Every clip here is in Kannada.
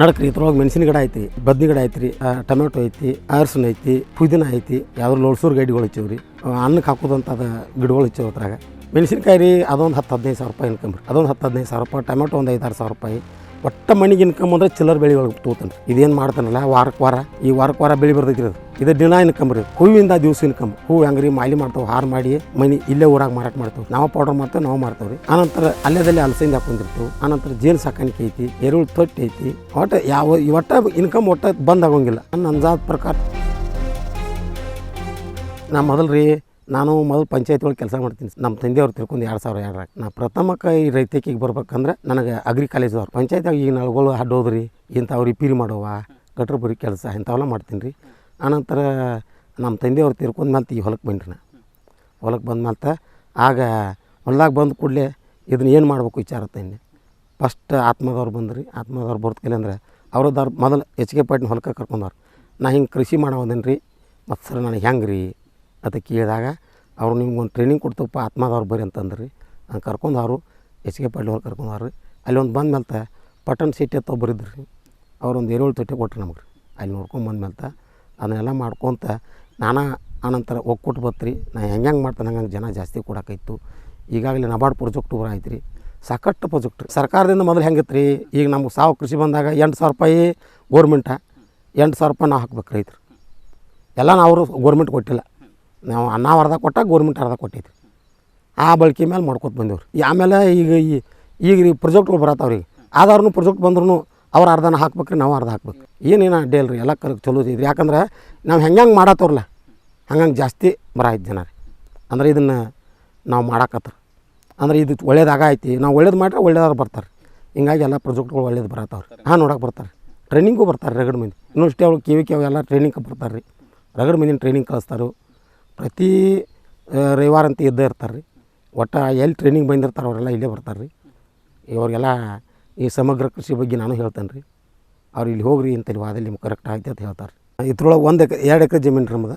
ನಡಕ್ರಿ ಇದ್ರೊಳಗೆ ಮೆಣಸಿನ ಗಿಡ ಐತಿ, ಬದ್ನಿ ಗಿಡ ಐತ್ರಿ ಟೊಮೆಟೊ ಐತಿ ಅರ್ಸನ್ ಐತಿ, ಪುದೀನ ಐತಿ ಯಾವ್ದು ಲೋಳ್ಸೂರು ಗಡ್ಡಿಗಳು ಹಚ್ಚಿವ್ರಿ. ಅನ್ನಕ್ಕೆ ಹಾಕೋದಂತ ಅದ ಗಿಡಗಳು ಹಚ್ಚವ್ ಅದ್ರಾಗ. ಮೆಣಸಿನ್ಕಾಯಿ ರೀ ಅದೊಂದು ಹತ್ತು ಹದಿನೈದು ಸಾವಿರ ರೂಪಾಯಿ ಇನ್ಕಮ್ ರೀ ಅದೊಂದು ಹತ್ತು ಹದಿನೈದು ಸಾವಿರ ರೂಪಾಯಿ, ಟೊಮೆಟೊ ಒಂದು ಐದಾರು ಸಾವಿರ ರೂಪಾಯಿ ಒಟ್ಟ ಮನಿಗೆ ಇನ್ಕಮ್ ಅಂದ್ರೆ ಚಿಲ್ಲರ್ ಬೆಳೆ ಒಳಗೆ ತೋತಾನೆ ಇದೇನು ಮಾಡ್ತಾನಲ್ಲ ವಾರಕ್ಕೆ ವಾರ, ಈ ವಾರಕ್ಕೆ ವಾರ ಬೆಳೆ ಬರ್ತೈತಿ ಇದು. ಇದು ದಿನ ಇನ್ಕಮ್ ರೀ, ಹೂವಿಂದ ದಿವಸ ಇನ್ಕಮ್. ಹೂವು ಹೆಂಗ್ರಿ, ಮಾಲಿ ಮಾಡ್ತಾವೆ, ಹಾರ ಮಾಡಿ, ಮನಿ ಇಲ್ಲೇ ಊರಾಗ ಮಾರಾಟ ಮಾಡ್ತೇವೆ. ನಾವು ಪೌಡರ್ ಮಾಡ್ತೇವೆ ನಾವು ಮಾಡ್ತೇವೆ ರೀ ಆನಂತರ ಅಲ್ಲೇದಲ್ಲಿ ಅಲಸಂದಿ ಹಾಕೊಂಡಿರ್ತೇವೆ. ಆನಂತರ ಜೇನು ಸಾಕಾಣಿಕೆ ಐತಿ, ಎರುಳು ತೊಟ್ಟಿ ಐತಿ. ಒಟ್ಟು ಯಾವ ಒಟ್ಟ ಇನ್ಕಮ್ ಒಟ್ಟ ಬಂದ್ ಆಗೋಂಗಿಲ್ಲ. ನನ್ನ ಅಂದಾಜ್ ಪ್ರಕಾರ, ನಾ ಮೊದಲು ರೀ ನಾನು ಮೊದಲು ಪಂಚಾಯತ್ ಒಳಗೆ ಕೆಲಸ ಮಾಡ್ತೀನಿ. ನಮ್ಮ ತಂದೆಯವ್ರು ತಿಳ್ಕೊಂಡು ಎರಡು ಸಾವಿರ ಎರಡರಾಗ. ನಾ ಪ್ರಥಮಕ್ಕೆ ಈ ರೈತಕಿಗೆ ಬರ್ಬೇಕಂದ್ರೆ ನನಗೆ ಅಗ್ರಿ ಕಾಲೇಜ್ದವ್ರು ಪಂಚಾಯತ್ದಾಗ ಈಗ ನಳಗಳು ಅಡ್ಡೋದ್ರಿ ಇಂಥವು ರಿಪೇರಿ ಮಾಡೋವ, ಗಟ್ರ ಬರಿ ಕೆಲಸ ಇಂಥವೆಲ್ಲ ಮಾಡ್ತೀನಿ ರೀ ಆನಂತರ ನಮ್ಮ ತಂದೆಯವ್ರು ತಿರ್ಕೊಂಡು ಮೇಲೆ ಈ ಹೊಲಕ್ಕೆ ಬನ್ರಿ ನಾ. ಹೊಲಕ್ಕೆ ಬಂದ ಮೇಲೆ ಆಗ ಹೊಲ್ದಾಗ ಬಂದ ಕೂಡಲೇ ಇದನ್ನ ಏನು ಮಾಡ್ಬೇಕು ವಿಚಾರ ತಂದೆ ಫಸ್ಟ್ ಆತ್ಮದವ್ರು ಬಂದ್ರಿ. ಆತ್ಮದವ್ರು ಬರ್ತಕಲೆ ಅಂದ್ರೆ ಅವ್ರದ್ದವ್ರು ಮೊದಲು ಎಚ್ ಕೆ ಪಾಟಿನ ಹೊಲಕ್ಕೆ ಕರ್ಕೊಂಡವ್ರು ನಾ ಹಿಂಗೆ ಕೃಷಿ ಮಾಡೋದೇನು ರೀ ಮತ್ತು ಸರ್ ನನಗೆ ಹೆಂಗೆ ರೀ ಅಂತ ಕೇಳಿದಾಗ, ಅವ್ರು ನಿಮ್ಗೊಂದು ಟ್ರೈನಿಂಗ್ ಕೊಡ್ತಪ್ಪ ಆತ್ಮದವ್ರು ಬರ್ರಿ ಅಂತಂದ್ರಿ. ನಾನು ಕರ್ಕೊಂಡವ್ರು, ಎಚ್ ಕೆ ಪಾಟೀಲ್ ಅವ್ರು ಕರ್ಕೊಂಡವ್ರು. ಅಲ್ಲಿ ಒಂದು ಬಂದ ಮೇಲೆ ಪಟನ್ ಸಿಟಿ ಅಂತ ಬರಿದ್ರು ರೀ. ಅವ್ರೊಂದು ಏಳು ತೊಟ್ಟೆ ಕೊಟ್ರು ನಮಗೆ ಅಲ್ಲಿ ನೋಡ್ಕೊಂಡು ಬಂದ್ಮೇಲೆ ಅದನ್ನೆಲ್ಲ ಮಾಡ್ಕೊತ ನಾನಾ ಆನಂತರ ಒಕ್ಕೂಟ ಬತ್ರಿ. ನಾ ಹೆಂಗೆ ಹೆಂಗೆ ಮಾಡ್ತಾನೆ, ಹಂಗೆ ಜನ ಜಾಸ್ತಿ ಕೊಡೋಕ್ಕಾಯ್ತು ಈಗಾಗಲೇ ನಬಾರ್ಡ್ ಪ್ರಾಜೆಕ್ಟ್ ಊರ ರೀ ಸಾಕಷ್ಟು ಪ್ರಾಜೆಕ್ಟ್ ಸರ್ಕಾರದಿಂದ ಮೊದಲು ಹೆಂಗಿತ್ತು ರೀ ಈಗ ನಮ್ಗೆ ಸಾವು ಕೃಷಿ ಬಂದಾಗ ಎಂಟು ಸಾವಿರ ರೂಪಾಯಿ ಗೋರ್ಮೆಂಟ ಎಂಟು ಸಾವಿರ ರೂಪಾಯಿ ನಾವು ಹಾಕ್ಬೇಕು ರೈತರು. ಎಲ್ಲ ನಾವು ಗೋರ್ಮೆಂಟ್ ಕೊಟ್ಟಿಲ್ಲ. ನಾವು ಅನ್ನ ಅರ್ಧ ಕೊಟ್ಟ ಗೋರ್ಮೆಂಟ್ ಅರ್ಧ ಕೊಟ್ಟೈತಿ. ಆ ಬಳಕೆ ಮೇಲೆ ಮಾಡ್ಕೊತ ಬಂದೇವ್ರಿ. ಆಮೇಲೆ ಈಗ ಈ, ಈಗ ರೀ ಪ್ರೊಜೆಕ್ಟ್ಗಳು ಬರತ್ತಾವ ರೀ ಪ್ರೊಜೆಕ್ಟ್ ಬಂದ್ರೂ ಅವ್ರು ಅರ್ಧನ ಹಾಕ್ಬೇಕ್ರಿ, ನಾವು ಅರ್ಧ ಹಾಕ್ಬೇಕು. ಏನೇನು ಅಡ್ಡಿ ಅಲ್ರಿ ಎಲ್ಲ ಕರೆಕ್ಟ್ ಚಲೋ ಇದ್ರಿ ಯಾಕಂದ್ರೆ ನಾವು ಹೆಂಗೆ ಮಾಡತ್ತವ್ರಲ್ಲ ಹಂಗಂಗೆ ಜಾಸ್ತಿ ಬರ ಜನ ರೀ. ಅಂದ್ರೆ ಇದನ್ನು ನಾವು ಮಾಡಾಕತ್ರ. ಅಂದ್ರೆ ಇದು ಒಳ್ಳೇದಾಗ ಐತಿ ನಾವು ಒಳ್ಳೇದು ಮಾಡ್ರೆ ಒಳ್ಳೇದಾದ್ರು ಬರ್ತಾರೆ. ಹಿಂಗಾಗಿ ಎಲ್ಲ ಪ್ರೊಜೆಕ್ಟ್ಗಳು ಒಳ್ಳೇದು ಬರತ್ತವ್ರಿ ಹಾಂ ನೋಡಕ್ಕೆ ಬರ್ತಾರೆ. ಟ್ರೈನಿಂಗೂ ಬರ್ತಾರೆ ರಗಡ್ ಮಂದಿ. ಯೂನಿವರ್ಸಿಟಿ ಅವ್ರು ಕೆ ಕೆ ಎಲ್ಲ ಟ್ರೈನಿಂಗ್ ಬರ್ತಾರೆ ರೀ. ರಗಡ್ ಮಂದಿನ ಟ್ರೈನಿಂಗ್ ಕಳಿಸ್ತಾರೆ. ಪ್ರತಿ ರವಿವಾರ ಅಂತ ಇದ್ದೇ ಇರ್ತಾರೆ ರೀ ಒಟ್ಟು ಎಲ್ಲಿ ಟ್ರೈನಿಂಗ್ ಬಂದಿರ್ತಾರೆ ಅವರೆಲ್ಲ ಇಲ್ಲೇ ಬರ್ತಾರೆ ರೀ ಇವ್ರಿಗೆಲ್ಲ ಈ ಸಮಗ್ರ ಕೃಷಿ ಬಗ್ಗೆ ನಾನು ಹೇಳ್ತೇನೆ ರೀ ಅವ್ರು ಇಲ್ಲಿ ಹೋಗ್ರಿ ಇಂಥಲ್ಲಿ ವಾದಲ್ಲಿ ನಿಮ್ಗೆ ಕರೆಕ್ಟ್ ಆಯ್ತು ಅಂತ ಹೇಳ್ತಾರೆ ಇದ್ರೊಳಗೆ ಒಂದು ಎಕರೆ, ಎರಡು ಎಕರೆ ಜಮೀನು ರೀ ನಮ್ದು.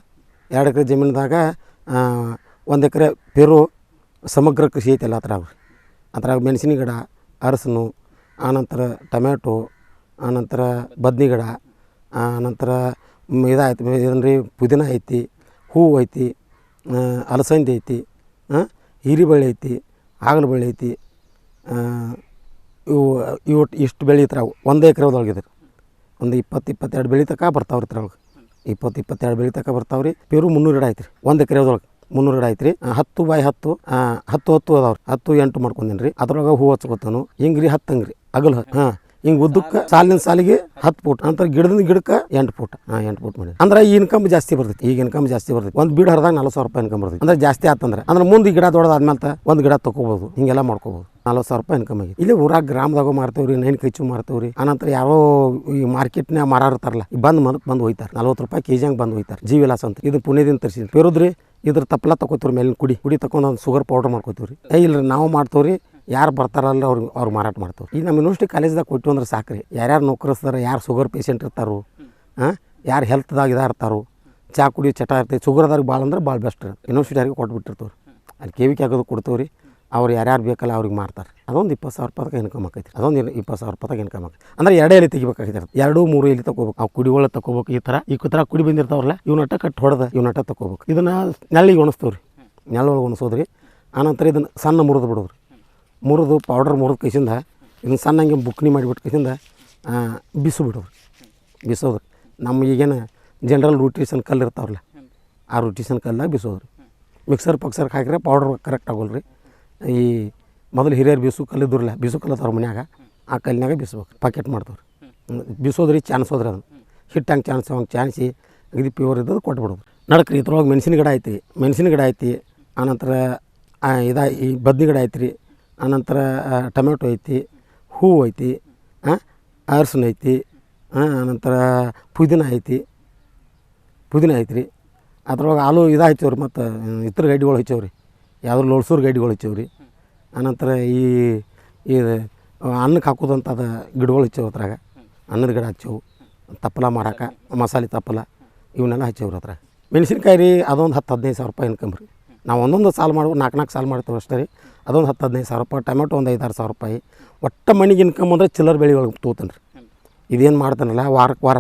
ಎರಡು ಎಕರೆ ಜಮೀನ್ದಾಗ ಒಂದು ಎಕರೆ ಪೆರು ಸಮಗ್ರ ಕೃಷಿ ಐತೆ ಎಲ್ಲ ಅದ್ರಾಗ. ರೀ ಅದ್ರಾಗ ಮೆಣಸಿನ ಗಿಡ, ಅರಸನು, ಆನಂತರ ಟೊಮ್ಯಾಟೊ, ಆನಂತರ ಬದ್ನಿ ಗಿಡ ಆನಂತರ ಇದಾಯ್ತು ರೀ ಪುದೀನ ಐತಿ. ಹೂವು ಐತಿ ಅಲಸಂದಿ ಐತಿ ಹೀರಿಬಳ್ಳಿ ಐತಿ ಹಾಗಲ ಬಳ್ಳಿ ಐತಿ ಇವು ಇವು ಇಷ್ಟು ಬೆಳೀತಾರೆ ಒಂದು ಎಕರೆ ಇದ್ರ. ಒಂದು ಇಪ್ಪತ್ತು, ಇಪ್ಪತ್ತೆರಡು ಬೆಳೆ ತನಕ ಬರ್ತಾವ್ರಿ ಇದ್ರೊಳಗೆ ಇಪ್ಪತ್ತು, ಇಪ್ಪತ್ತೆರಡು ಬೆಳೆ ತನಕ ಬರ್ತಾವೆ ರೀ ಪೇರು ಮುನ್ನೂರು ಗಿಡ ಐತ್ರಿ. ಒಂದು ಎಕರೆ ಒಳಗೆ ಮುನ್ನೂರು ಗಿಡ ಐತ್ರಿ. ಹತ್ತು ಬಾಯ್ ಹತ್ತು ಹತ್ತು ಹತ್ತು ಅದಾವ್ರಿ. ಹತ್ತು ಎಂಟು ಮಾಡ್ಕೊಂಡೇನಿ ರೀ ಅದ್ರೊಳಗೆ ಹೂ ಹಚ್ಕೊತಾನು. ಹಿಂಗೆ ರೀ ಹತ್ತು ಹಂಗೆ ರೀ ಅಗಲ ಹಾಂ. ಹಿಂಗೆ ಉದ್ದಕ್ಕೆ ಸಾಲಿನ ಸಾಲಿಗೆ ಹತ್ತು ಫೂಟ್ ಅಂತ ಗಿಡದಿಂದ ಗಿಡಕ್ಕೆ ಎಂಟು ಫೂಟ್ ಎಂಟು ಫೂಟ್ ಮಾಡಿ ಅಂದ್ರೆ ಈ ಇನ್ಕಮ್ ಜಾಸ್ತಿ ಬರ್ತೈತಿ, ಈಗ ಇನ್ಕಮ್ ಜಾಸ್ತಿ ಬರ್ತೈತಿ. ಒಂದು ಬೀಡ್ ಹರಿದಾಗ ನಲ್ವತ್ತು ಸಾವಿರ ರೂಪಾಯಿ ಇನ್ಕಮ್ ಬರ್ತೈತಿ. ಅಂದ್ರೆ ಜಾಸ್ತಿ ಆತಂದ್ರೆ, ಅಂದ್ರೆ ಮುಂದೆ ಗಿಡ ದೊಡ್ಡದಾದ್ಮೇಲೆ ಒಂದು ಗಿಡ ತಗೋಬಹುದು ಹಿಂಗೆಲ್ಲ ಮಾಡ್ಕೋಬಹುದು ನಲ್ವತ್ತು ಸಾವಿರ ರೂಪಾಯಿ ಇನ್ಕಮ್ ಆಗಿ ಇಲ್ಲಿ ಊರಾಗ ಗ್ರಾಮದಾಗ ಮಾರ್ತೇವೆ ರೀ ನೈನ್ ಕೈಚು ಮಾರ್ತೇವೆ ಆನಂತರ ಯಾರೋ ಈ ಮಾರ್ಕೆಟ್ನ್ಯಾಗ ಮಾರಾರ್ತಾರಲ್ಲ ಬಂದು ಮನಕ್ಕೆ ಬಂದು ಹೋಯ್ತಾರೆ. ನಲ್ವತ್ತು ರೂಪಾಯಿ ಕೆ ಜಿಯಂಗೆ ಬಂದು ಹೋಯ್ತಾರೆ. ಜೀವಿಲಾಸ ವಿಲಾಸ್ ಅಂತ. ಇದು ಪುಣ್ಯದಿಂದ ತರಿಸಿದ್ರಿ. ಪೇರುದ್ರಿ, ಇದ್ರ ತಪ್ಪಲ ತಗೋತೀವ್ರಿ ಮೇಲಿನ ಕುಡಿ. ಕುಡಿ ತಗೊಂಡು ಒಂದು ಶುಗರ್ ಪೌಡರ್ ಮಾಡ್ಕೋತೀವಿ ರೀ ಏ ಇಲ್ರಿ, ನಾವು ಮಾಡ್ತೇವೆ ರೀ ಯಾರು ಬರ್ತಾರಲ್ಲ ಅವ್ರಿಗೆ ಅವ್ರು ಮಾರಾಟ ಮಾಡ್ತಾರೆ ಈಗ ನಮ್ಮ ಯೂನಿವರ್ಸಿಟಿ ಕಾಲೇಜ್ದಾಗ ಕೊಟ್ಟು ಅಂದ್ರೆ ಸಾಕ್ರಿ. ಯಾರ್ಯಾರು ನೌಕರಿಸ್ತಾರೆ ಯಾರು ಶುಗರ್ ಪೇಷಂಟ್ ಇರ್ತಾರೋ ಹಾಂ ಯಾರು ಹೆಲ್ತ್ದಾಗ ಇದಾ ಇರ್ತಾರೋ, ಚಾ ಕುಡಿಯೋ ಚಟ ಇರ್ತೈತೆ. ಶುಗರ್ದಾಗ ಭಾಳ ಅಂದ್ರೆ ಭಾಳ ಬೆಸ್ಟ್ ಯೂನಿವರ್ಸಿಟಿ ಯಾರಿಗೆ ಕೊಟ್ಬಿಟ್ಟಿರ್ತೀವಿ ಅಲ್ಲಿ ಕೆ ವಿ ಕೆ ಆಗೋದು ಕೊಡ್ತೀವಿ ರೀ ಅವ್ರು ಯಾರ್ಯಾರು ಬೇಕಲ್ಲ ಅವ್ರಿಗೆ ಮಾರ್ತಾರೆ. ಅದೊಂದು ಇಪ್ಪತ್ತು ಸಾವಿರ ರೂಪಾಯಿ ಇನ್ಕಮ್ ಆಕೈತಿ ಅದೊಂದು ಇಪ್ಪತ್ತು ಸಾವಿರ ರೂಪಾಯಿ ಇನ್ಕಮ್ ಆಕೈತಿ ಅಂದ್ರೆ ಎರಡೇ ಎಲ್ಲಿ ತೆಗಿಬೇಕಾಗಿತ್ತು ಎರಡು ಮೂರು ಎಲ್ಲಿ ತಗೋಬೇಕು. ಆ ಕುಡಿಗಳ ತಗೋಬೇಕು. ಈ ಥರ ಈ ಥರ ಕುಡಿ ಬಂದಿರ್ತಾವ್ರಲ್ಲ ಇವ್ನಟ ಕಟ್ ಹೊಡೆದ ಇವ್ನಟ ತಗೋಬೇಕು. ಇದನ್ನು ನೆಲ್ಲಿಗೆ ಒಣಸ್ತವ್ರಿ. ರೀ ನೆಳ್ಳೊಳಗೆ ಒಣಸೋದ್ರಿ ಆನಂತರ ಇದನ್ನು ಸಣ್ಣ ಮುರಿದು ಬಿಡೋದ್ರಿ. ಮುರಿದು ಪೌಡರ್ ಮುರಿದು ಕೈಸಿಂದ ಇದನ್ನು ಸಣ್ಣಂಗೆ ಬುಕ್ನಿ ಮಾಡಿಬಿಟ್ಟು ಕೈಸಿಂದ ಬಿಸು ಬಿಸೋದು. ನಮ್ಮ ಈಗೇನು ಜನರಲ್ ರೂಟೇಷನ್ ಕಲ್ಲು ಇರ್ತಾವಲ್ಲ ಆ ರೂಟೇಷನ್ ಕಲ್ಲಾಗ ಬಿಸೋದ್ರಿ ಮಿಕ್ಸರ್ ಪಕ್ಸರ್ ಹಾಕಿದ್ರೆ ಪೌಡರ್ ಕರೆಕ್ಟ್ ಆಗೋಲ್ಲ ರೀ ಈ ಮೊದಲು ಹಿರಿಯರು ಬಿಸು ಕಲ್ಲು ಇದ್ರಲ್ಲ ಬಿಸು ಕಲ್ಲು ಅದಾವ್ರ ಮನ್ಯಾಗ ಆ ಕಲ್ಲಿನಾಗ ಬಿಸ್ಬೇಕು ಪಾಕೆಟ್ ಮಾಡ್ತವ್ರಿ ಬಿಸೋದ್ರಿ ಚಾನ್ಸೋದ್ರಿ ಅದನ್ನು. ಹಿಟ್ಟು ಹಂಗೆ ಚಾನ್ಸ್ ಹಂಗೆ ಚಾನ್ಸಿ ಅಗದಿ ಪ್ಯೂರ್ ಇದ್ದದ್ದು ಕೊಟ್ಬಿಡೋದು. ನಡಕ್ರಿ, ಇದ್ರೊಳಗೆ ಮೆಣಸಿನ ಗಿಡ ಐತಿ ಮೆಣಸಿನ ಗಿಡ ಐತಿ ಆನಂತರ ಇದ ಈ ಬದ್ನಿ ಗಿಡ ಐತ್ರಿ. ಆನಂತರ ಟೊಮೆಟೊ ಐತಿ, ಹೂವು ಐತಿ ಹಾಂ ಅರ್ಸನ್ ಐತಿ ಆನಂತರ ಪುದೀನ ಐತಿ, ಪುದೀನ ಐತ್ರಿ. ಅದ್ರೊಳಗೆ ಆಲೂ ಇದು ಹಚ್ಚವ್ರಿ ಮತ್ತು, ಇತರ ಗಡ್ಡಿಗಳು ಹಚ್ಚೇವ್ರಿ. ಯಾವ್ದು ಲೋಳ್ಸೂರು ಗಡ್ಡಿಗಳು ಹಚ್ಚೇವ್ರಿ. ಆನಂತರ ಈ ಇದು ಅನ್ನಕ್ಕೆ ಹಾಕೋದಂತ ಅದು ಗಿಡಗಳು ಹಚ್ಚೇವು ಅದ್ರಾಗ. ಅನ್ನದ ಗಿಡ ಹಚ್ಚೇವು, ತಪ್ಪಲ ಮಾಡಾಕ, ಮಸಾಲೆ ತಪ್ಪಲ, ಇವನ್ನೆಲ್ಲ ಹಚ್ಚೇವ್ರಿ ಅದ್ರಾಗ. ಮೆಣಸಿನ್ಕಾಯಿ ರೀ ಅದೊಂದು ಹತ್ತು ಹದಿನೈದು ಸಾವಿರ ರೂಪಾಯಿ ಇನ್ಕಮ್ ರೀ ನಾವು ಒಂದೊಂದು ಸಾಲು ಮಾಡ್ಬೋದು ನಾಲ್ಕು ನಾಲ್ಕು ಸಾಲು ಮಾಡ್ತೀವಿ ಅಷ್ಟೇ ರೀ. ಅದೊಂದು ಹತ್ತು ಹದಿನೈದು ಸಾವಿರ ರೂಪಾಯಿ, ಟೊಮೆಟೊ ಒಂದು ಐದಾರು ಸಾವಿರ ರೂಪಾಯಿ. ಒಟ್ಟು ಮನಿಗೆ ಇನ್ಕಮ್ ಅಂದ್ರೆ ಚಿಲ್ಲರ್ ಬೆಳೆ ಒಳಗೆ ತೋತಾನೆ ರೀ. ಇದೇನು ಮಾಡ್ತಾನಲ್ಲ, ವಾರಕ್ಕೆ ವಾರ,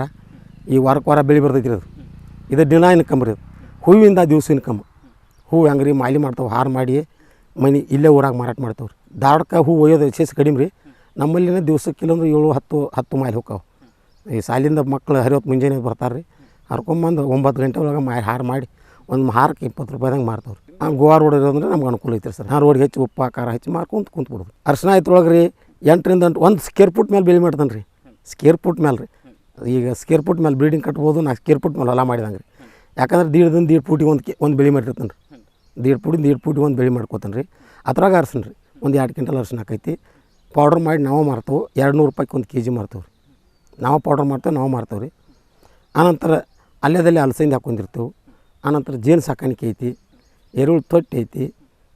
ಈ ವಾರಕ್ಕೆ ವಾರ ಬೆಳೆ ಬರ್ತೈತಿ ರೀ ಅದು. ಇದು ದಿನ ಇನ್ಕಮ್ ರೀ ಅದು. ಹೂವಿಂದ ದಿವಸ ಇನ್ಕಮ್ ಹೂವು ಹೆಂಗೆ ರೀ ಮಾಲಿ ಮಾಡ್ತಾವೆ, ಹಾರ ಮಾಡಿ ಮನೆ ಇಲ್ಲೇ ಊರಾಗ ಮಾರಾಟ ಮಾಡ್ತಾವೆ ರೀ. ಧಾರವಾಡಕ್ಕೆ ಹೂವು ಒಯ್ಯೋದು ವಿಶೇಷ ಕಡಿಮೆ ರೀ. ನಮ್ಮಲ್ಲಿನ ದಿವ್ಸಕ್ಕೆ ಇಲ್ಲಂದ್ರೆ ಏಳು, ಹತ್ತು ಹತ್ತು ಮೈಲಿ ಹೋಗ್ತಾವೆ ಈ ಸಾಲಿಂದ ಮಕ್ಕಳು ಹರಿವತ್ತು ಮುಂಜಾನೆ ಬರ್ತಾರೆ ರೀ ಹರ್ಕೊಂಬಂದು ಒಂಬತ್ತು ಗಂಟೆ ಒಳಗೆ ಮಾ ಹಾರ ಮಾಡಿ, ಒಂದು ಹಾರಕ್ಕೆ ಇಪ್ಪತ್ತು ರೂಪಾಯಿದಂಗೆ ಮಾರ್ತಾವೆ ರೀ ಆ ಗೋವಾ ರೋಡ್ ಇರೋದ್ರೆ ನಮ್ಗೆ ಅನುಕೂಲ ಐತೆ ಸರ್. ಆ ರೋಡ್ ಹೆಚ್ಚು ಉಪ್ಪು ಖಾರ ಹೆಚ್ಚು ಮಾರ್ಕೊಂತ ಕುಂತ್ಬಿಡೋದು ಅರ್ಶಿನ ಆಯ್ತೊಳಗೆ ರೀ ಎಂಟರಿಂದ ಎಂಟು ಒಂದು ಸ್ಕೇರ್ ಫುಟ್ ಮೇಲೆ ಬಿಲ್ ಮಾಡ್ತಾನೆ ರೀ ಸ್ಕೇರ್ ಫುಟ್ ಮೇಲೆ ರೀ ಈಗ ಸ್ಕೇರ್ ಫುಟ್ ಮೇಲೆ ಬಿಲ್ಡಿಂಗ್ ಕಟ್ಬೋದು ನಾ ಸ್ಕೇರ್ ಫುಟ್ ಮೇಲೆ ಹೊಲ ಮಾಡಿದಂಗೆ ರೀ ಯಾಕಂದ್ರೆ ದೀಡ್ದಿಂದ ದೀಡ್ ಫೂಟಿಗೆ ಒಂದು ಕೆ, ಒಂದು ಬೆಳೆ ಮಾಡಿರ್ತಾನೆ ರೀ ದೀಡ್ ಫೂಟಿಂದ ದೀಡ್ ಫೂಟಿಗೆ ಒಂದು ಬೆಳೆ ಮಾಡ್ಕೋತಾನೆ ರೀ ಅದ್ರಾಗ ಅರ್ಸನ್ ರೀ ಒಂದು ಎರಡು ಕ್ವಿಂಟಲ್ ಅರ್ಶನ ಹಾಕೈತಿ. ಪೌಡ್ರ್ ಮಾಡಿ ನಾವು ಮಾರ್ತೇವೆ ಎರಡು ನೂರು ರೂಪಾಯಿಗೆ ಒಂದು ಕೆ ಜಿ ಮಾರ್ತೇವೆ ರೀ ನಾವು ಪೌಡ್ರ್ ಮಾಡ್ತೇವೆ, ನಾವು ಮಾರ್ತೇವೆ ರೀ ಆನಂತರ ಅಲ್ಲೇದಲ್ಲಿ ಅಲಸಂದಿ ಹಾಕೊಂಡಿರ್ತೇವೆ. ಆನಂತರ ಜೇನು ಸಾಕಾಣಿಕೆ ಐತಿ. ಎರುಳು ತೊಟ್ಟಿ ಐತಿ.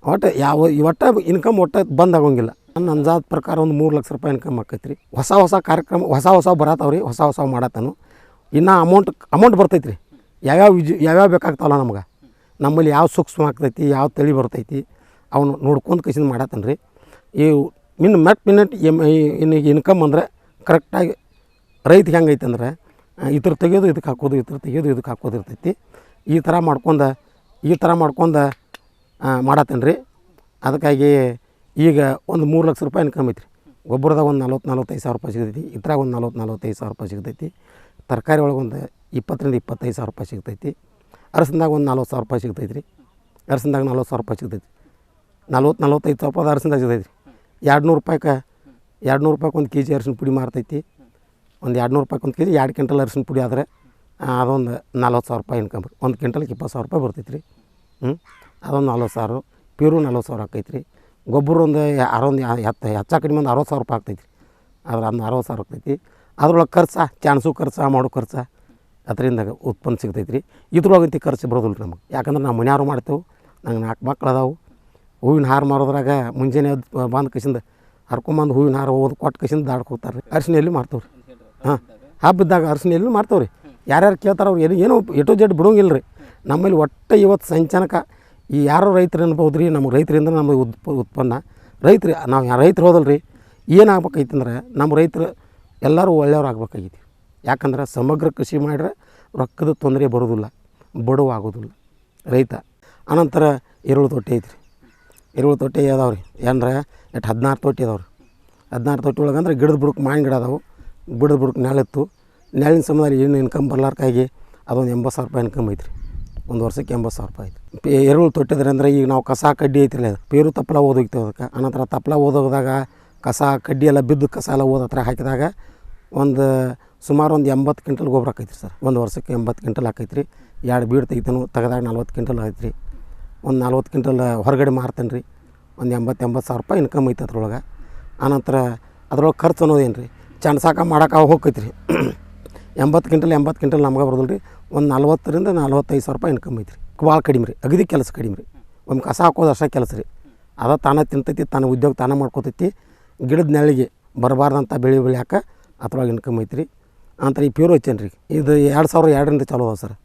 ಒಟ್ಟು ಯಾವ, ಒಟ್ಟು ಇನ್ಕಮ್ ಒಟ್ಟು ಬಂದ್ ಆಗೋಂಗಿಲ್ಲ ನನ್ನ ಅಂದಾಜು ಪ್ರಕಾರ ಒಂದು ಮೂರು ಲಕ್ಷ ರೂಪಾಯಿ ಇನ್ಕಮ್ ಆಕೈತಿ ರೀ ಹೊಸ ಹೊಸ ಕಾರ್ಯಕ್ರಮ, ಹೊಸ ಹೊಸ ಬರತ್ತಾವ್ರಿ ಹೊಸ ಹೊಸ ಮಾಡತ್ತಾನು ಇನ್ನು ಅಮೌಂಟ್ ಅಮೌಂಟ್ ಬರ್ತೈತಿ ರೀ ಯಾವ್ಯಾವ ವಿಜು, ಯಾವ್ಯಾವ ಬೇಕಾಗ್ತಾವಲ್ಲ ನಮ್ಗೆ? ನಮ್ಮಲ್ಲಿ ಯಾವ ಸೂಕ್ಷ್ಮ ಆಗ್ತೈತಿ, ಯಾವ ತಳಿ ಬರ್ತೈತಿ, ಅವನು ನೋಡ್ಕೊಂಡು ಕಸಿಂದ ಮಾಡತ್ತಾನೆ ರೀ ಈ ಇನ್ನು ಮೆಟ್ ಮಿನಿಟ್ ಎಂ ಇನ್ನು ಇನ್ಕಮ್ ಅಂದ್ರೆ ಕರೆಕ್ಟಾಗಿ ರೈತ ಹೆಂಗೈತೆ ಅಂದ್ರೆ ಇದ್ರ ತೆಗೆಯೋದು ಇದಕ್ಕೆ ಹಾಕೋದು, ಇದ್ರ ತೆಗೆಯೋದು ಇದಕ್ಕೆ ಹಾಕೋದು ಇರ್ತೈತಿ. ಈ ಥರ ಮಾಡ್ಕೊಂಡ ಈ ಥರ ಮಾಡ್ಕೊಂಡು ಮಾಡತ್ತೇನೆ ರೀ ಅದಕ್ಕಾಗಿ ಈಗ ಒಂದು ಮೂರು ಲಕ್ಷ ರೂಪಾಯಿ ಇನ್ಕಮ್ ಐತ್ರಿ. ಗೊಬ್ಬರದಾಗ ಒಂದು ನಲ್ವತ್ತು ನಲ್ವತ್ತೈದು ಸಾವಿರ ರೂಪಾಯಿ ಸಿಗ್ತೈತಿ, ಇದ್ರಾಗ ಒಂದು ನಲ್ವತ್ತು ನಲ್ವತ್ತೈದು ಸಾವಿರ ರೂಪಾಯಿ ಸಿಗ್ತೈತಿ. ತರಕಾರಿ ಒಳಗೆ ಒಂದು ಇಪ್ಪತ್ತರಿಂದ ಇಪ್ಪತ್ತೈದು ಸಾವಿರ ರೂಪಾಯಿ ಸಿಗ್ತೈತಿ. ಅರಸಿನದಾಗ ಒಂದು ನಲ್ವತ್ತು ಸಾವಿರ ರೂಪಾಯಿ ಸಿಗ್ತೈತಿ ರೀ ಅರಸಿನದಾಗ ನಲ್ವತ್ತು ಸಾವಿರ ರೂಪಾಯಿ ಸಿಗ್ತೈತಿ. ನಲ್ವತ್ತು ನಲ್ವತ್ತೈದು ಸಾವಿರ ರೂಪಾಯಿ ಅರಸಿನದಾಗ ಸಿಗ್ತೈತಿ ರೀ ಎರಡು ನೂರು ರೂಪಾಯ್ಗೆ ಎರಡು ನೂರು ರೂಪಾಯ್ಗೆ ಒಂದು ಕೆ ಜಿ ಅರಸಿನ ಪುಡಿ ಮಾರ್ತೈತಿ. ಒಂದು ಎರಡು ನೂರು ಒಂದು ಕೆ ಜಿ ಎರಡು ಕ್ವಿಂಟಲ್ ಅರಸಿನ ಪುಡಿ ಆದರೆ ಅದೊಂದು ನಲ್ವತ್ತು ಸಾವಿರ ರೂಪಾಯಿ ಇನ್ಕಮ್ ರೀ ಒಂದು ಕ್ವಿಂಟಲ್ಗೆ ಇಪ್ಪತ್ತು ಸಾವಿರ ರೂಪಾಯಿ ಬರ್ತೈತೆ ರೀ ಹ್ಞೂ ಅದೊಂದು ನಲ್ವತ್ತು ಸಾವಿರ. ಪ್ಯೂರು ನಲ್ವತ್ತು ಸಾವಿರ ಆಕೈತೆ ರೀ ಗೊಬ್ಬರ ಒಂದು ಅರೊಂದು ಹತ್ತು ಹೆಚ್ಚ ಕಡಿಮೆ ಒಂದು ಅರವತ್ತು ಸಾವಿರ ರೂಪಾಯಿ ಆಗ್ತೈತೆ ರೀ ಅದ್ರ ಅದನ್ನು ಅರವತ್ತು ಸಾವಿರ ಆಗ್ತೈತಿ. ಅದ್ರೊಳಗೆ ಖರ್ಚು ಚಾನ್ಸು ಖರ್ಚು, ಮಾಡೋ ಖರ್ಚು, ಅದರಿಂದ ಉತ್ಪನ್ನ ಸಿಗ್ತೈತೆ ರೀ ಇದ್ರೊಳಗಂತಿ ಖರ್ಚು ಬರೋದಿಲ್ಲ ರೀ ನಮಗೆ. ಯಾಕಂದ್ರೆ ನಾವು ಮನೆಯವರು ಮಾಡ್ತೇವೆ, ನಂಗೆ ನಾಲ್ಕು ಮಕ್ಳು ಅದಾವು. ಹೂವಿನ ಹಾರ ಮಾರೋದ್ರಾಗ ಮುಂಜಾನೆ ಬಂದು ಕಸಿಂದ ಹರ್ಕೊಂಬಂದು ಹೂವಿನ ಹಾರ ಓದು ಕೊಟ್ಟು ಕಸಿಂದ ದಾಡ್ಕೋತಾರೆ ರೀ ಅರ್ಶಿನ ಎಲ್ಲಿ ಮಾಡ್ತೇವೆ ರೀ ಹಾಂ ಹಬ್ಬದಾಗ ಅರ್ಶಿನ ಎಲ್ಲಿ ಮಾಡ್ತೇವೆ ರೀ ಯಾರ್ಯಾರು ಕೇಳ್ತಾರೆ ಅವ್ರು ಏನು ಏನು ಎಟೋ ಜಡ್ ಬಿಡೋಂಗಿಲ್ಲ ರೀ ನಮ್ಮಲ್ಲಿ ಒಟ್ಟು ಇವತ್ತು ಸಂಚನಕ ಈ ಯಾರೋ ರೈತರು ಅನ್ಬೋದು ರೀ ನಮ್ಗೆ ರೈತರಿಂದ ನಮ್ಮ ಉತ್ಪ ಉತ್ಪನ್ನ. ರೈತರು ನಾವು ರೈತರು ಹೋದಲ್ಲ ರೀ ಏನಾಗ್ಬೇಕೈತೆ ಅಂದ್ರೆ ನಮ್ಮ ರೈತರು ಎಲ್ಲರೂ ಒಳ್ಳೆಯವ್ರು ಆಗ್ಬೇಕಾಗೈತಿ ಯಾಕಂದ್ರೆ ಸಮಗ್ರ ಕೃಷಿ ಮಾಡಿದ್ರೆ ರೊಕ್ಕದ ತೊಂದರೆ ಬರೋದಿಲ್ಲ ಬಡವ ಆಗೋದಿಲ್ಲ ರೈತ. ಅನಂತರ ಎರುಳು ತೊಟ್ಟಿ ಐತ್ರಿ. ಎರುಳು ತೊಟ್ಟಿ ಅದಾವೆ ರೀ ಏನರ ಎಷ್ಟು ಹದಿನಾರು ತೊಟ್ಟಿ ಅದಾವೆ ರೀ ಹದಿನಾರು ತೊಟ್ಟಿ ಒಳಗಂದ್ರೆ ಗಿಡದ ಬುಡಕ್ಕೆ ಮಾವಿನ ಗಿಡ ಅದಾವೆ. ಗಿಡದ ಬುಡಕ್ಕೆ ನೆಳಿತ್ತು ನೆಳಿನ ಸಮಯದಲ್ಲಿ ಏನು ಇನ್ಕಮ್ ಬರ್ಲಾರ್ಕಾಗಿ ಅದೊಂದು ಎಂಬತ್ತು ಸಾವಿರ ರೂಪಾಯಿ ಇನ್ಕಮ್ ಐತ್ರಿ. ಒಂದು ವರ್ಷಕ್ಕೆ ಎಂಬತ್ತು ಸಾವಿರ ರೂಪಾಯಿ ಪೇ ಎರುಳು ತೊಟ್ಟಿದ್ರೆ ಅಂದರೆ ಈಗ ನಾವು ಕಸ ಕಡ್ಡಿ ಐತಿಲ್ಲ ಅದು. ಪೇರು ತಪ್ಪಲ ಓದೋಗ್ತೇವೆ ಅದಕ್ಕೆ. ಅನಂತರ ತಪ್ಪಲ ಓದೋದಾಗ ಕಸ ಕಡ್ಡಿ ಎಲ್ಲ ಬಿದ್ದು ಕಸ ಎಲ್ಲ ಓದ ಹತ್ರ ಹಾಕಿದಾಗ ಒಂದು ಸುಮಾರು ಒಂದು ಎಂಬತ್ತು ಕ್ವಿಂಟಲ್ ಗೊಬ್ಬರ ಹಾಕೈತ್ರಿ ಸರ್. ಒಂದು ವರ್ಷಕ್ಕೆ ಎಂಬತ್ತು ಕ್ವಿಂಟಲ್ ಹಾಕೈತ್ರಿ. ಎರಡು ಬೀಡ್ ತೆಗಿತಾನು, ತೆಗೆದಾಗ ನಲ್ವತ್ತು ಕ್ವಿಂಟಲ್ ಆಯ್ತ್ರಿ. ಒಂದು ನಲ್ವತ್ತು ಕ್ವಿಂಟಲ್ ಹೊರಗಡೆ ಮಾರ್ತೇನೆ ರೀ ಒಂದು ಎಂಬತ್ತು ಎಂಬತ್ತು ಸಾವಿರ ರೂಪಾಯಿ ಇನ್ಕಮ್ ಐತೆ ಅದ್ರೊಳಗೆ. ಆನಂತರ ಅದ್ರೊಳಗೆ ಖರ್ಚು ಅನ್ನೋದೇನು ರೀ ಚಂದ ಸಾಕ ಮಾಡೋಕೆ ಹೋಗ್ತೈತ್ರಿ ಎಂಬತ್ತು ಕ್ವಿಂಟಲ್ ಎಂಬತ್ತು ಕ್ವಿಂಟಲ್ ನಮ್ಗೆ ಬರೋದಿಲ್ಲ ರೀ. ಒಂದು ನಲ್ವತ್ತರಿಂದ ನಲ್ವತ್ತೈದು ಸಾವಿರ ರೂಪಾಯಿ ಇನ್ಕಮ್ ಐತೆ ರೀ ಭಾಳ ಕಡಿಮೆ ರೀ. ಅಗದಿ ಕೆಲಸ ಕಡಿಮೆ ರೀ. ಒಮ್ಮೆ ಕಸ ಹಾಕೋದು ಅಷ್ಟೇ ಕೆಲಸ ರೀ. ಅದ ತಾನೇ ತಿಂತೈತಿ, ತಾನು ಉದ್ಯೋಗ ತಾನೇ ಮಾಡ್ಕೋತೈತಿ. ಗಿಡದ ನೆರಳಿಗೆ ಬರಬಾರ್ದಂಥ ಬೆಳೆ ಬೆಳ್ಯಾಕ ಅದ್ರೊಳಗೆ ಇನ್ಕಮ್ ಐತೆ ರೀ ಅಂತರ ಈ ಪ್ಯೂರ್ ಹಚ್ಚೇನು ರೀ. ಇದು ಎರಡು ಸಾವಿರದ ಎರಡರಿಂದ ಚಲೋ ಅದ ಸರ್.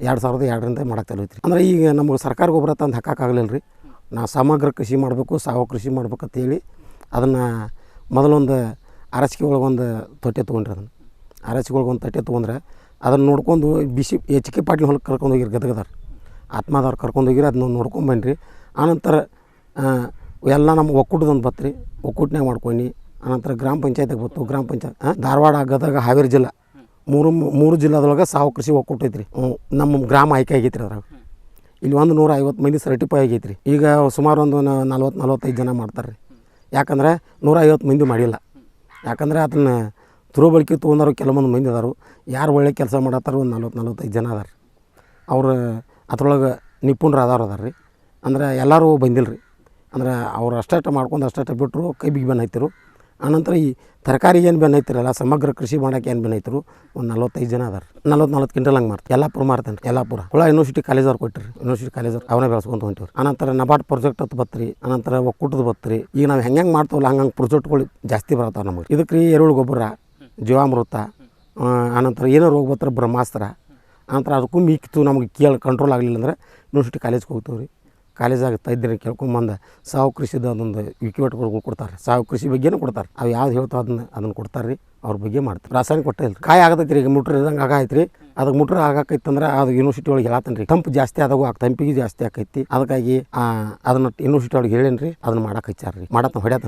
ಎರಡು ಸಾವಿರದ ಎರಡರಿಂದ ಮಾಡಕ್ಕೆ ಚಲೋ ಐತ್ರಿ. ಅಂದ್ರೆ ಈಗ ನಮಗೆ ಸರ್ಕಾರ ಗೊಬ್ಬರ ತಂದು ಹಾಕೋಕ್ಕಾಗಲಿಲ್ಲ ರೀ. ನಾ ಸಮಗ್ರ ಕೃಷಿ ಮಾಡಬೇಕು, ಸಾವಯವ ಕೃಷಿ ಮಾಡ್ಬೇಕು ಅಂತೇಳಿ ಅದನ್ನು ಮೊದಲೊಂದು ಅರಸಿಕೆ ಒಳಗೊಂದು ತೊಟ್ಟೆ ತೊಗೊಂಡ್ರಿ ಅದನ್ನು. ಒಳಗೆ ಒಂದು ತಟ್ಟೆ ತೊಗೊಂಡ್ರೆ ಅದನ್ನು ನೋಡ್ಕೊಂಡು ಬಿಸಿ ಎಚ್ ಕೆ ಪಾಟೀಲ್ ಹೊಲಕ್ಕೆ ಕರ್ಕೊಂಡು ಹೋಗಿರಿ ಗದಗದಾರ ಆತ್ಮದವ್ರು ಕರ್ಕೊಂಡು ಹೋಗಿರಿ ಅದನ್ನ ನೋಡ್ಕೊಂಡು ಆನಂತರ ಎಲ್ಲ ನಮ್ಮ ಒಕ್ಕೂಟದೊಂದು ಬತ್ತು ರೀ ಒಕ್ಕೂಟನಾಗ ಮಾಡ್ಕೊಂಡು. ಆನಂತರ ಗ್ರಾಮ ಪಂಚಾಯತಿಗೆ ಬತ್ತು. ಗ್ರಾಮ ಪಂಚಾಯತ್ ಧಾರವಾಡ, ಗದಗ, ಹಾವೇರಿ ಜಿಲ್ಲಾ. ಮೂರು ಮೂರು ಜಿಲ್ಲಾದೊಳಗೆ ಸಾವು ಕೃಷಿ ಒಕ್ಕೂಟ ಐತ್ರಿ. ನಮ್ಮ ಗ್ರಾಮ ಆಯ್ಕೆ ಆಗೈತ್ರಿ ಅದ್ರಾಗ. ಇಲ್ಲಿ ಒಂದು ನೂರ ಐವತ್ತು ಮಂದಿ ಸರ್ಟಿಫೈ ಆಗೈತ್ರಿ. ಈಗ ಸುಮಾರು ಒಂದು ನಲ್ವತ್ತು, ನಲ್ವತ್ತೈದು ಜನ ಮಾಡ್ತಾರೆ ರೀ ಯಾಕಂದ್ರೆ ನೂರ ಐವತ್ತು ಮಂದಿ ಮಾಡಿಲ್ಲ. ಯಾಕಂದ್ರೆ ಅದನ್ನ ತುರುಬಳಿಕೆ ತೊಗೊಂಡವ್ರು ಕೆಲವೊಂದು ಮಂದಿ ಅದಾರು. ಯಾರು ಒಳ್ಳೆ ಕೆಲಸ ಮಾಡತ್ತಾರ ಒಂದು ನಲ್ವತ್ತು ನಲ್ವತ್ತೈದು ಜನ ಅದಾರ ಅವ್ರು ಅದ್ರೊಳಗೆ ನಿಪುಣರು ಅದಾರು ಅದಾರ ರೀ ಅಂದ್ರೆ ಎಲ್ಲರೂ ಬಂದಿಲ್ಲ ರೀ ಅಂದ್ರೆ ಅವ್ರು ಅಷ್ಟಷ್ಟ ಮಾಡ್ಕೊಂಡು ಅಷ್ಟಷ್ಟ ಬಿಟ್ಟರು ಕೈ ಬಿಗಿ ಬೆನ್ನು ಹತ್ತಿರು ಆನಂತರ ಈ ತರಕಾರಿ ಏನು ಬೆನ್ನು ಹತ್ತಿರಲ್ಲ ಸಮಗ್ರ ಕೃಷಿ ಮಾಡೋಕೆ ಏನು ಬೆನ್ನು ಹತ್ತಿರು ಒಂದು ನಲ್ವತ್ತೈದು ಜನ ಅದಾರ ನಲ್ವತ್ತು ನಲ್ವತ್ತು ಕ್ವಿಂಟಲ್ ಹಂಗೆ ಮಾಡ್ತಾರೆ ಯಲ್ಲಾಪುರ ಮಾಡ್ತಾನೆ ರೀ ಯಲ್ಲಾಪುರ ಹುಳ ಯೂನಿವರ್ಸಿಟಿ ಕಾಲೇಜವ್ರು ಕೊಟ್ಟಿರಿ. ಯೂನಿವರ್ಸಿಟಿ ಕಾಲೇಜವ್ರು ಅವನೇ ಬೆಳೆಸ್ಕೊಂತ ಹೊಂಟಿವ್ರಿ. ಆನಂತರ ನಬಾರ್ಡ್ ಪ್ರಾಜೆಕ್ಟ್ ಅಂತ ಬತ್ತರಿ ಆನಂತರ ಒಕ್ಕೂಟದ ಬತ್ತರಿ ಈಗ ನಾವು ಹೆಂಗೆ ಹೆಂಗೆ ಮಾಡ್ತಾವಲ್ಲ, ಹಂಗೆ ಪ್ರಾಜೆಕ್ಟ್ಗಳು ಜಾಸ್ತಿ ಬರ್ತಾವೆ ನಮಗೆ. ಇದಕ್ಕೆ ರೀ ಎರುಳು ಗೊಬ್ಬರ ಜೀವಾಮೃತ ಆನಂತರ ಏನೋ ರೋಗ ಬರ್ತಾರೆ, ಬ್ರಹ್ಮಾಸ್ತ್ರ. ಆನಂತರ ಅದಕ್ಕೂ ಮಿಕ್ಕಿತು, ನಮಗೆ ಕೇಳಿ ಕಂಟ್ರೋಲ್ ಆಗಲಿಲ್ಲ ಅಂದ್ರೆ ಯೂನಿವರ್ಸಿಟಿ ಕಾಲೇಜ್ಗೆ ಹೋಗ್ತೇವೆ ರೀ ಕಾಲೇಜಾಗ ತೈದ್ರಿ ಕೇಳ್ಕೊಂಬಂದು ಸಾವು ಕೃಷಿದ ಅದೊಂದು ವಿಕಿವಟ್ಗಳು ಕೊಡ್ತಾರೆ. ಸಾವು ಕೃಷಿ ಬಗ್ಗೆನೂ ಕೊಡ್ತಾರೆ. ಅವು ಯಾವ್ದು ಹೇಳ್ತಾವ ಅದನ್ನ ಅದನ್ನು ಕೊಡ್ತಾರೆ ರೀ ಅವ್ರ ಬಗ್ಗೆ ಮಾಡ್ತಾರೆ. ರಾಸಾಯನಿಕ ಕೊಟ್ಟೆ ಇಲ್ಲ ಕಾಯಿ ಆಗತೈತಿ ರೀ ಮುಟ್ರ್ ಇದ್ದಂಗೆ ಆಗೈತೆ ರೀ ಅದಕ್ಕೆ ಮುಟ್ರ್ ಆಗಾಕೈತಂದ್ರೆ ಅದು ಯೂನಿವರ್ಸಿಟಿ ಒಳಗೆ ಹೇಳತ್ತೇನೆ ರೀ ತಂಪು ಜಾಸ್ತಿ ಆದಾಗೂ ಆ ತಂಪಿಗೆ ಜಾಸ್ತಿ ಆಕೈತಿ. ಅದಕ್ಕಾಗಿ ಅದನ್ನ ಯೂನಿವರ್ಸಿಟಿ ಒಳಗೆ ಹೇಳೇನಿ ರೀ ಅದನ್ನ ಮಾಡಕ್ಕೆ ಹಚ್ಚಾರ ರೀ ಮಾಡತ್ತ ಹೊಡ್ಯಾತ